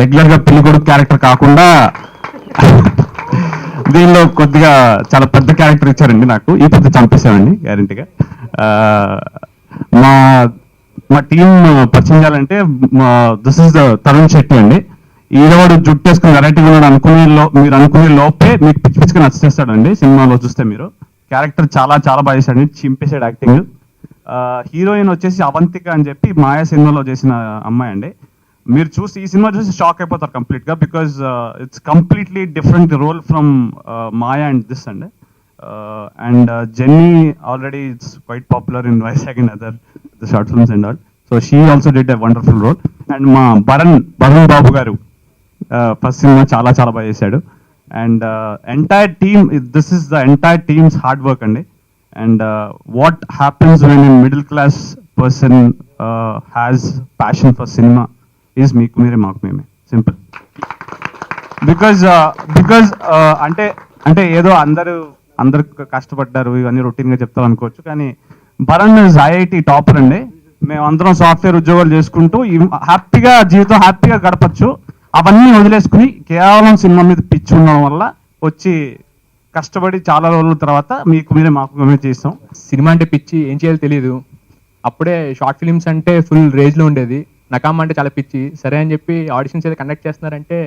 రెగ్యులర్గా పెళ్ళి కొడుకు క్యారెక్టర్ కాకుండా దీనిలో కొద్దిగా చాలా పెద్ద క్యారెక్టర్ ఇచ్చారండి నాకు. ఈ పెద్ద చంపేశామండి గ్యారంటీగా మా మా టీం పరిచయం చేయాలంటే this is the Tarun Shetty అండి. ఈరోడు జుట్టు వేసుకుని వెరైటీగా ఉన్నాడు అనుకునే లో మీరు అనుకునే లోపే మీకు పిచ్చి పిచ్చిగా నచ్చేస్తాడండి సినిమాలో చూస్తే మీరు. క్యారెక్టర్ చాలా చాలా బాగా చేశాడు చింపేశాడు యాక్టింగ్ హీరోయిన్ వచ్చేసి అవంతిక అని చెప్పి మాయా సినిమాలో చేసిన అమ్మాయి అండి. మీరు చూసి ఈ సినిమా చూసి షాక్ అయిపోతారు కంప్లీట్గా because it's completely different role from Maya and. This అండి and Jenny already it's quite popular in Vizag and other the short films and all so she also did a wonderful role and మా భరణ్ భరణ్ బాబు గారు first cinema చాలా చాలా బాగా చేశాడు. And entire team this is the entire team's hard work అండి. And what happens when in middle class person has passion for cinema is మీకు మీరే మాకు మేమే. సింపుల్ బికాజ్ బికాజ్ అంటే అంటే ఏదో అందరూ అందరు కష్టపడ్డారు ఇవన్నీ రొటీన్గా చెప్తాం అనుకోవచ్చు కానీ భరణ్ ఐఐటి టాపర్ అండి. మేమందరం సాఫ్ట్వేర్ ఉద్యోగాలు చేసుకుంటూ హ్యాపీగా జీవితం హ్యాపీగా గడపచ్చు. అవన్నీ వదిలేసుకుని కేవలం సినిమా మీద పిచ్చి ఉండడం వల్ల వచ్చి కష్టపడి చాలా రోజుల తర్వాత మీకు మీరే మాకు మేమే చేస్తాం. సినిమా అంటే పిచ్చి ఏం చేయాలో తెలియదు అప్పుడే షార్ట్ ఫిలిమ్స్ అంటే ఫుల్ రేంజ్లో ఉండేది. నకామ అంటే చాలా పిచ్చి. సరే అని చెప్పి ఆడిషన్స్ ఏదో కండక్ట్ చేస్తున్నారంటే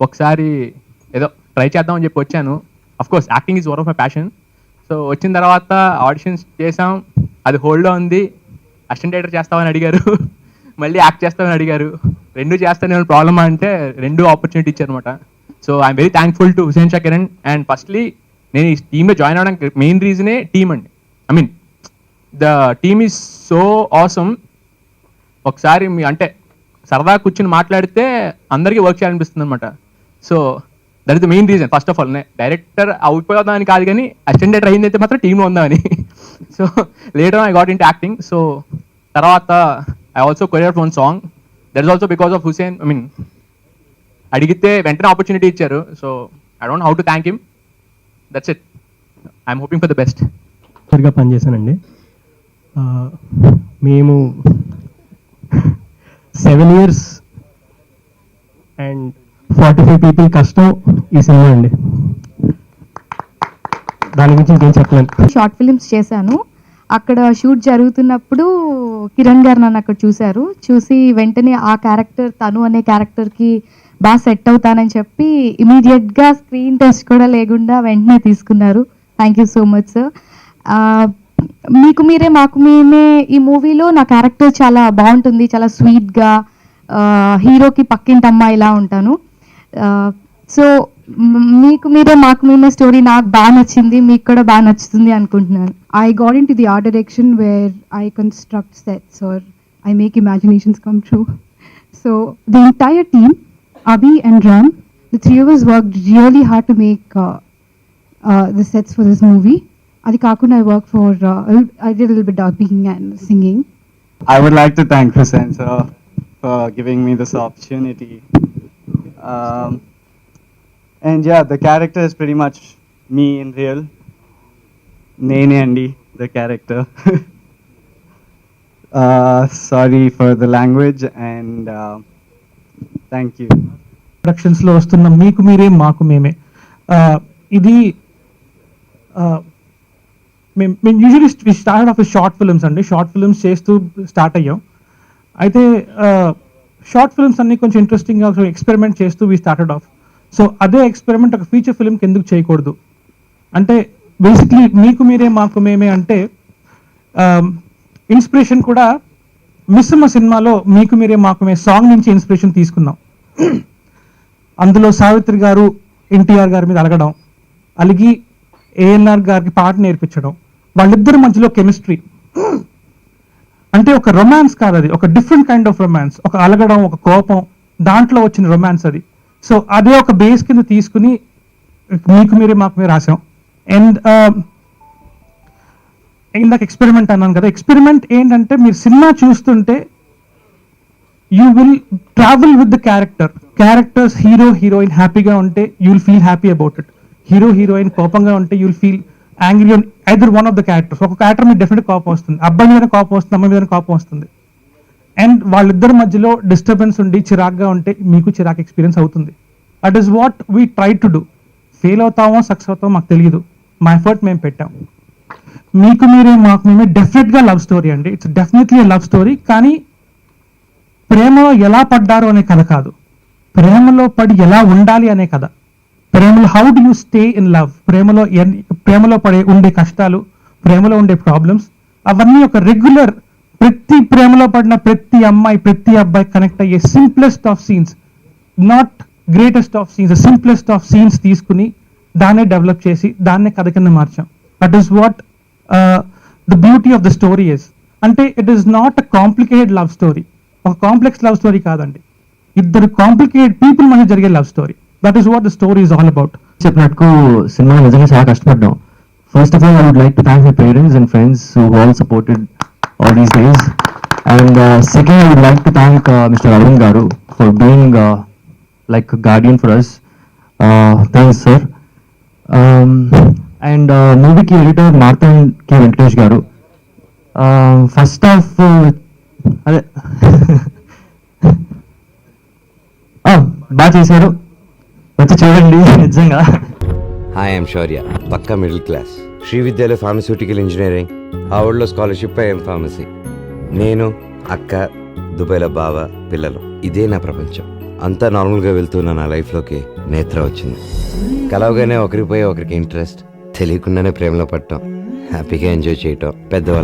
ఒకసారి ఏదో ట్రై చేద్దాం అని చెప్పి వచ్చాను. Of course acting is one of my passion so వచ్చిన తర్వాత ఆడిషన్స్ చేసాం అది హోల్డ్లో ఉంది. అసిస్టెంట్ డైరెక్టర్ చేస్తామని అడిగారు. మళ్ళీ యాక్ట్ చేస్తామని అడిగారు. రెండు చేస్తానే ప్రాబ్లమ్ అంటే రెండు ఆపర్చునిటీ ఇచ్చారనమాట so I'm very thankful to Hussain Shah Kiran and firstly నేను ఈ టీంలో జాయిన్ అవ్వడానికి మెయిన్ రీజనే టీమ్ అండి. I mean the team is so awesome ఒకసారి మీ అంటే సరదా కూర్చుని మాట్లాడితే అందరికీ వర్క్ చేయాలనిపిస్తుంది అనమాట so that is the main reason first of all నే డైరెక్టర్ అయిపోదామని కాదు కానీ అసిస్టెంట్ అయింది అయితే మాత్రం టీంలో ఉందామని. So later I got in acting so తర్వాత I also courier phone song that is also because of Hussain I mean అడిగితే వెంటనే ఆపర్చునిటీ ఇచ్చారు. So I don't how to thank him that's it I'm hoping for the బెస్ట్గా పనిచేశానండి. మేము seven years and forty five people కష్టం ఈ cinema అండి. దాని గురించి ఇంకేం చెప్పలేను షార్ట్ ఫిలిమ్స్ చేశాను. అక్కడ షూట్ జరుగుతున్నప్పుడు కిరణ్ గారు నన్ను అక్కడ చూశారు. చూసి వెంటనే ఆ క్యారెక్టర్ తను అనే క్యారెక్టర్కి బాగా సెట్ అవుతానని చెప్పి ఇమీడియట్గా స్క్రీన్ టెస్ట్ కూడా లేకుండా వెంటనే తీసుకున్నారు. Thank you so much sir మీకు మీరే మాకు మేమే ఈ మూవీలో నా క్యారెక్టర్ చాలా బాగుంటుంది చాలా స్వీట్గా హీరోకి పక్కింటి అమ్మాయిలా ఉంటాను. సో మీకు మీరే మాకు మేమే స్టోరీ నాకు బాగా నచ్చింది మీకు కూడా బాగా నచ్చుతుంది అనుకుంటున్నాను. I got into the art direction where I construct sets or I make imaginations come true so the entire team Abhi and Ram, the three of us worked really hard to make uh, uh, the sets for this movie. Adi Kakuna, I worked for, uh, I did a little bit of dubbing and singing. I would like to thank Hussein sir for giving me this opportunity. Um, and yeah, the character is pretty much me in real. Nene Andy, the character. uh, sorry for the language and thank you ప్రొడక్షన్స్లో వస్తున్న మీకు మీరే మాకు మేమే. ఇది మేము మేము usually start off short films అండి. Short films చేస్తూ స్టార్ట్ అయ్యాం. అయితే షార్ట్ ఫిల్మ్స్ అన్ని కొంచెం ఇంట్రెస్టింగ్గా ఎక్స్పెరిమెంట్ చేస్తూ వీ స్టార్టెడ్ ఆఫ్ సో అదే ఎక్స్పెరిమెంట్ ఒక ఫీచర్ ఫిల్మ్కి ఎందుకు చేయకూడదు? అంటే బేసిక్లీ మీకు మీరే మాకు మేమే అంటే ఇన్స్పిరేషన్ కూడా మిస్సమ్మ సినిమాలో మీకు మీరే మాకు మే సాంగ్ నుంచి ఇన్స్పిరేషన్ తీసుకున్నాం. అందులో సావిత్రి గారు ఎన్టీఆర్ గారి మీద అలగడం అలిగి ఏఎన్ఆర్ గారికి పాట నేర్పించడం వాళ్ళిద్దరి మధ్యలో కెమిస్ట్రీ. అంటే ఒక రొమాన్స్ కాదు అది ఒక డిఫరెంట్ కైండ్ ఆఫ్ రొమాన్స్ ఒక అలగడం ఒక కోపం దాంట్లో వచ్చిన రొమాన్స్ అది. సో అదే ఒక బేస్ కింద తీసుకుని మీకు మీరే మాకు మీరు రాసాం అండ్ um, ఇందాక ఎక్స్పెరిమెంట్ అన్నాను కదా ఎక్స్పెరిమెంట్ ఏంటంటే మీరు సినిమా చూస్తుంటే you will travel with the character characters hero heroine హ్యాపీగా ఉంటే you will feel happy about it hero heroine కోపంగా ఉంటే you will feel angry on either one of the characters ఒక క్యారెక్టర్ మీద డెఫినెట్ కోపం వస్తుంది. అబ్బాయి మీద కోపం వస్తుంది అమ్మాయి మీద కోపం వస్తుంది. అండ్ వాళ్ళిద్దరి మధ్యలో డిస్టర్బెన్స్ ఉండి చిరాగ్గా ఉంటే మీకు చిరాక్ ఎక్స్పీరియన్స్ అవుతుంది. That is what we try to do fail అవుతామో సక్సెస్ అవుతామో మాకు తెలియదు మా ఎఫర్ట్ మేము పెట్టాం. మీకు మీరే మాకు మేమే డెఫినెట్గా లవ్ స్టోరీ అండి. ఇట్స్ డెఫినెట్లీ లవ్ స్టోరీ కానీ ప్రేమలో ఎలా పడ్డారు అనే కథ కాదు. ప్రేమలో పడి ఎలా ఉండాలి అనే కథ. ప్రేమలో how do you stay in love ప్రేమలో ఎన్- ప్రేమలో పడే ఉండే కష్టాలు ప్రేమలో ఉండే ప్రాబ్లమ్స్ అవన్నీ ఒక రెగ్యులర్ ప్రతి ప్రేమలో పడిన ప్రతి అమ్మాయి ప్రతి అబ్బాయి కనెక్ట్ అయ్యే simplest of scenes not greatest of scenes simplest of scenes తీసుకుని దాన్నే డెవలప్ చేసి దాన్నే కథ కింద మార్చాం. That is what the beauty of the story is అంటే it is not a complicated love story ఒక కాంప్లెక్స్ లవ్ స్టోరీ కాదండి. ఇద్దరు కాంప్లికేటెడ్ పీపుల్ మధ్య జరిగే love story that is what the story is all about చెప్పినట్టు సినిమా నిజంగా చాలా కష్టపడ్డాం. First of all I would like to thank my parents and friends who all supported all these days and second I would like to thank mister Arun garu for being like guardian for us thanks sir and మూవీకి editor Marthan K Venkatesh garu first of అదే. బాగా చేశారు. వచ్చి చూడండి నిజంగా. Hi I'm Shaurya Pakka middle class Sri Vidyalaya pharmaceutical engineering హావర్డ్లో scholarship I'm pharmacy నేను అక్క దుబాయ్లో బావ పిల్లలు. ఇదే నా ప్రపంచం. అంతా నార్మల్గా వెళ్తున్న నా లైఫ్లోకి నేత్ర వచ్చింది. కలవగానే ఒకరికి పోయి ఒకరికి ఇంట్రెస్ట్ తెలియకుండానే ప్రేమలో పడటం హ్యాపీగా ఎంజాయ్ చేయటం. పెద్దవాళ్ళు